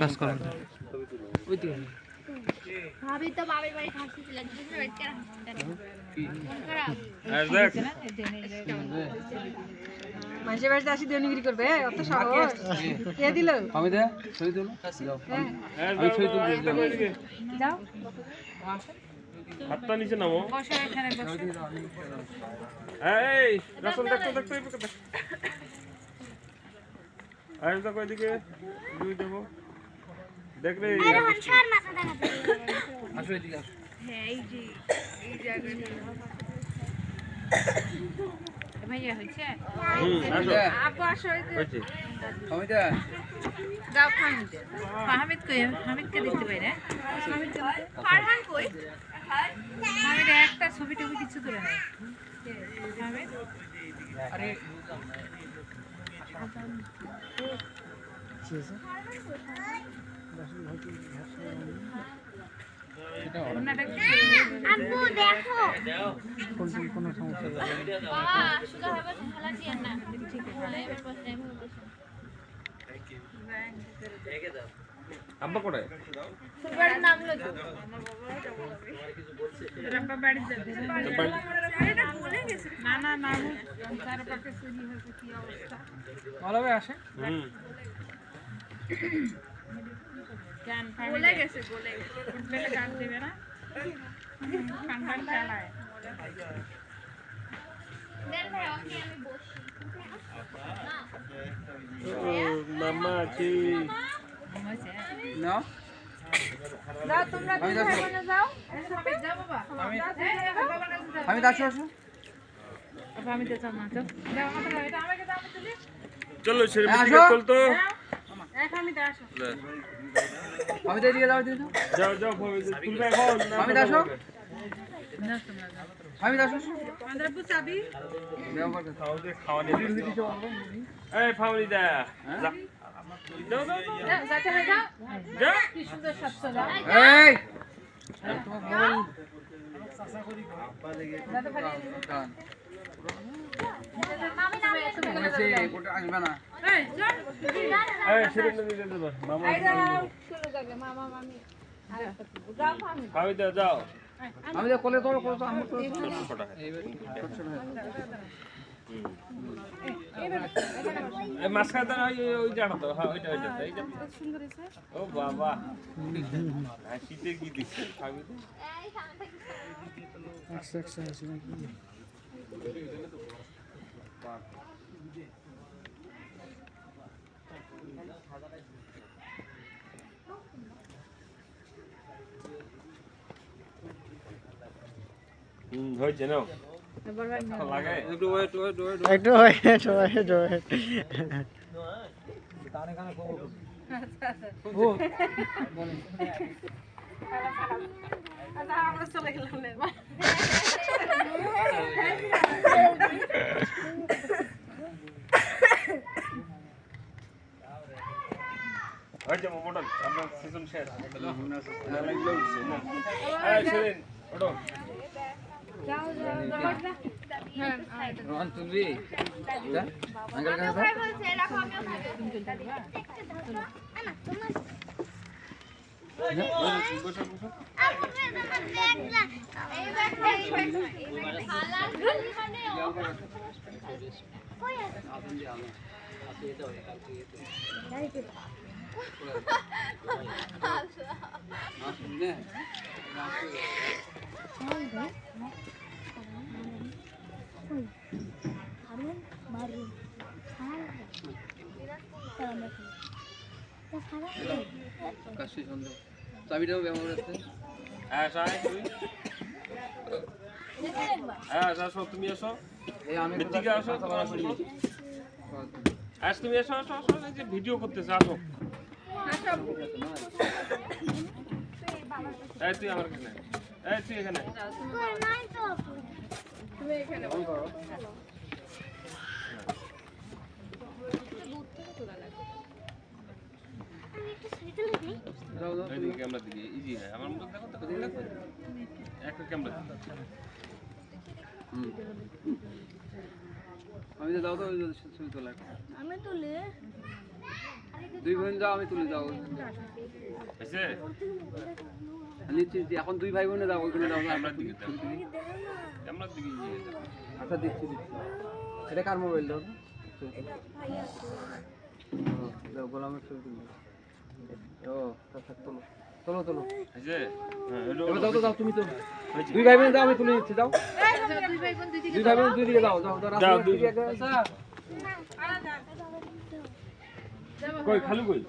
কাজ করেন। ভাবি তো বাবার বাড়ি মানুষের বাড়িতে আসি দেউনিগিরি করবে অত সহজ। কে দিল? আমি দে ছবি তুলো। আমি ছবি তুলতে যাও। হাতটা নিচে নামো। বসো এখানে বসো। এই রাসন দেখতো দেখতো। এই পকেটে আয় দেখো এদিকে দুই দেবো। দেখ রে ছাড় মাথা দেখাতে আসো এদিকে আসো। হ্যাঁ এই যে এই জায়গাটা ভাইয়া হয়েছে? হুম আসো। আপু আসো হয়েছে। আমি দে যাও হামিদ হামিদ কই? হামিদকে দেখতে পাই না। ফারহান কই? হামিদ একটা ছবি টবি কিছু হামিদ আরে কোন কোনো সমস্যা। বাবা আব্বা কোথায় ফুলবাড়ির নাম হলো রাব্বা বাড়ি যাবে না না না তার পাকে চুরি হয়েছে কি অবস্থা? ভালো হবে আসে বলে গেছে দেবে না? চালায় আমি মামা না যাও তোমরা যাও। বাবা আমি বাবা আমি আসো আসো চলো দিকে আসো। চল তো। এক আমি দে আসো। আমি তো এদিকে যাও এদিকে যাও যাও যাও এখন আমি আসো না তোমরা যাও আমি আসো। আমাদের আপু চাবি ব্যবহার করতে খাও দে খাওয়া নিয়ে এই ফাউনি দা যা। দাও দাও দাও। যাতে হয়ে যাও। যা। কি সুন্দর স্বচ্ছ যাও এই তোমার মোবাইল যাতে ভালো। দাঁড়ান মামি নাম মনে যাও আমি তো কোলে তোর তো আমার তো ছোটা এবার এই মাঝখানে ওই ওই তো হ্যাঁ ওইটা ওইটা কি তো এই সামনে থেকে একশো একশো আশি নাকি? হুম হয়েছে নাও লাগে একটু ওয়েট ওয়েট ওয়েট একটু wait, wait, wait. আচ্ছা আমরা চলে গেলাম হয়েছে মোটন আপনার সিজন শেষ। না লাগলে উঠছে না এই সেদিন ওটো যাও যাও হ্যাঁ রোহন তুমি আঙ্কেল কাছে ভাই চাবিটাও ব্যবহার আছে হ্যাঁ সাই তুই হ্যাঁ আসো তুমি আসো। এই আমি আসো আজ তুমি এসো আসো আসো, এই যে ভিডিও করতেছে, আসো। এই তুই আমার কাছে এই তুই এখানে। আয়। কই নাই তো আপু আমি একটু সাইকেল দেই যাও যাও এইদিকে ক্যামেরা দিকে ইজি হয়। আমার মতো দেখো তো দেখো। একটা ক্যামেরা আমি তো দাও তো ছবি তোলা আমি তুলে। দুই বোন যাও আমি তুলে যাও নিচ্ছি। এখন দুই ভাই বোনে যাও ওইখানে যাও আমরা দিকে যাও আমরা দিকে নিয়ে যাও আচ্ছা দিচ্ছি দিচ্ছি। এটা কার মোবাইল দাও? দাও গোলামের ছবি তুলবে ও আচ্ছা তোলো। তোলো তোলো। হয়েছে? হ্যাঁ এবার দাও তো দাও তুমি তো দুই ভাই বোনে যাও আমি তুলে নিচ্ছি যাও। দুই ভাই বোন দুই দিকে বোন দুই দিকে যাও যাও যাও যাও, রাস্তার দুই- দিকে একদম- কই খালু কই?